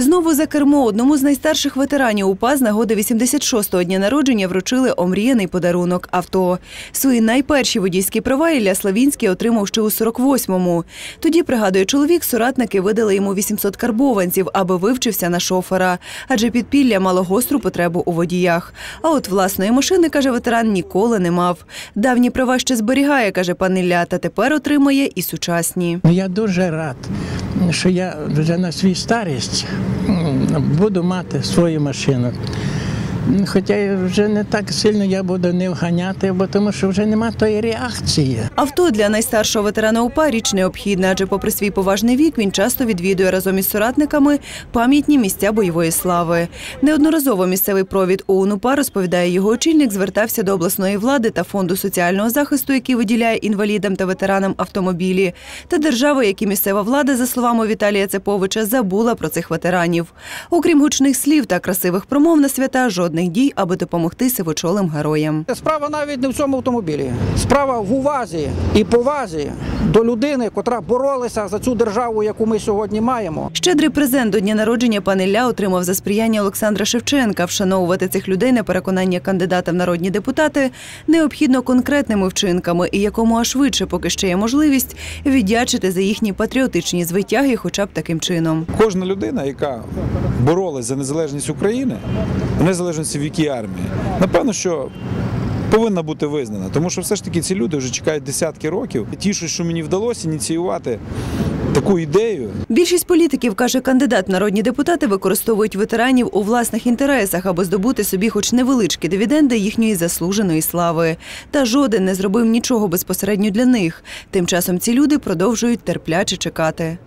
Знову за кермо одному з найстарших ветеранів УПА з нагоди 86-го дня народження вручили омріяний подарунок авто. Свої найперші водійські права Ілля Славінський отримав ще у 48-му. Тоді, пригадує чоловік, соратники видали йому 800 карбованців, аби вивчився на шофера. Адже підпілля мало гостру потребу у водіях. А от власної машини, каже ветеран, ніколи не мав. Давні права ще зберігає, каже пан Ілля, та тепер отримає і сучасні. Ну, Я дуже рад, що я вже на свій старість буду мати свою машину. Хоча вже не так сильно я буду не вганяти, бо тому що вже нема тої реакції. Авто для найстаршого ветерана УПА річ необхідна, адже попри свій поважний вік він часто відвідує разом із соратниками пам'ятні місця бойової слави. Неодноразово місцевий провід ОУН УПА, розповідає його очільник, звертався до обласної влади та фонду соціального захисту, який виділяє інвалідам та ветеранам автомобілі, та держави, які місцева влада, за словами Віталія Цеповича, забула про цих ветеранів. Окрім гучних слів та красивих промов на свята, жодних дій, аби допомогти сивочолим героям. Справа навіть не в цьому автомобілі. Справа в увазі і повазі до людини, котра боролася за цю державу, яку ми сьогодні маємо. Щедрий презент до дня народження пан Ілля отримав за сприяння Олександра Шевченка. Вшановувати цих людей на переконання кандидата в народні депутати необхідно конкретними вчинками і якомога швидше, поки ще є можливість, віддячити за їхні патріотичні звитяги, хоча б таким чином. Кожна людина, яка боролась за незалежність України, в незалежності в якій армії, напевно, що повинна бути визнана. Тому що все ж таки ці люди вже чекають десятки років. Тішусь, що мені вдалося ініціювати таку ідею. Більшість політиків, каже кандидат народні депутати, використовують ветеранів у власних інтересах, аби здобути собі хоч невеличкі дивіденди їхньої заслуженої слави. Та жоден не зробив нічого безпосередньо для них. Тим часом ці люди продовжують терпляче чекати.